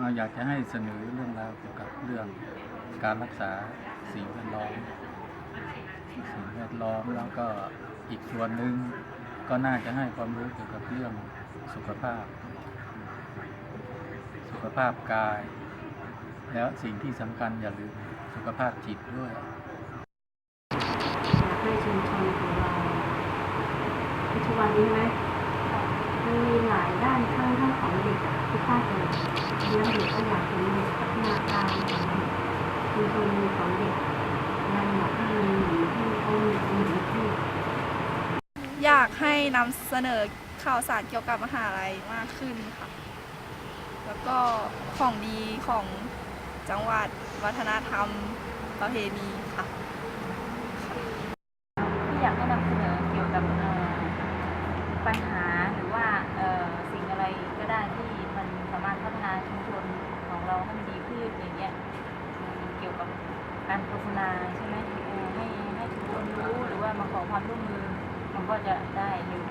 อ่าอยากจะให้เสนอเรื่องราวเกี่ยวกับเรื่องการรักษาสิ่งแวดล้อมสิ่งแวดล้อมแล้วก็อีกส่วนหนึ่งก็น่าจะให้ความรู้เกี่ยวกับเรื่องสุขภาพ สุขภาพกาย แล้วสิ่งที่สำคัญอย่าลืมสุขภาพจิตด้วยอยากให้ชุมชนของเราปัจจุบันนี้ไหมมันมีหลายด้านทั้งทั้งของเด็กอะที่ป้าจะ เลี้ยงเด็กก็อยากเห็นเด็กพัฒนาการของเด็กชุมชนของเด็กยังอยากให้มีหมือนที่เขามีเหมือนที่อยากให้นำเสนอข่าวสารเกี่ยวกับมหาลัยมากขึ้นค่ะ แล้วก็ของดีของจังหวัดวัฒนธรรมประเพณีค่ะ ที่อยากให้นำเสนอเกี่ยวกับปัญหาเอ่อสิ่งอะไรก็ได้ที่มันสามารถพัฒนาชุมชนของเราให้มันดีขึ้น อย่างเงี้ยเกี่ยวกับการโฆษณาใช่ไหมให้ให้ทุกคนรู้หรือว่ามาขอความร่วมมือ มันก็จะได้เร็ว